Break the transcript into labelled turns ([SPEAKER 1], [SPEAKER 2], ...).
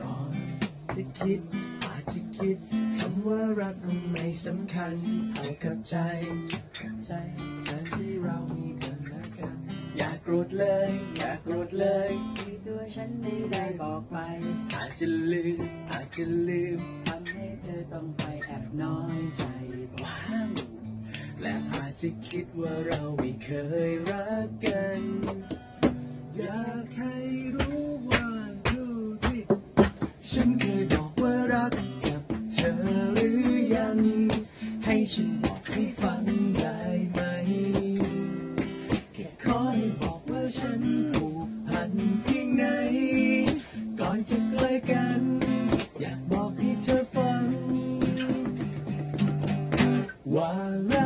[SPEAKER 1] ก่อนจะคิดอาจจะคิดคำว่ารักคงไม่สำคัญเท่ากับใจ
[SPEAKER 2] ใจ
[SPEAKER 1] ใจที่เรามีกันและกัน อย่าโกรธเลย อย่าโกรธเลย
[SPEAKER 2] ที่ตัวฉันไม่ได้บอกไป
[SPEAKER 1] อาจจะลืมอาจจะลืม
[SPEAKER 2] ทำให้เธอ
[SPEAKER 1] จะคิดว่าเราไม่เคยรักกัน อยากให้รู้ว่าดูที่ฉันเคยบอกว่ารักกับเธอหรือยัง ให้ฉันบอกให้ฟังได้ไหม แค่ขอให้บอกว่าฉันผูกพันเพียงไหน ก่อนจะใกล้กัน อยากบอกให้เธอฟังว่า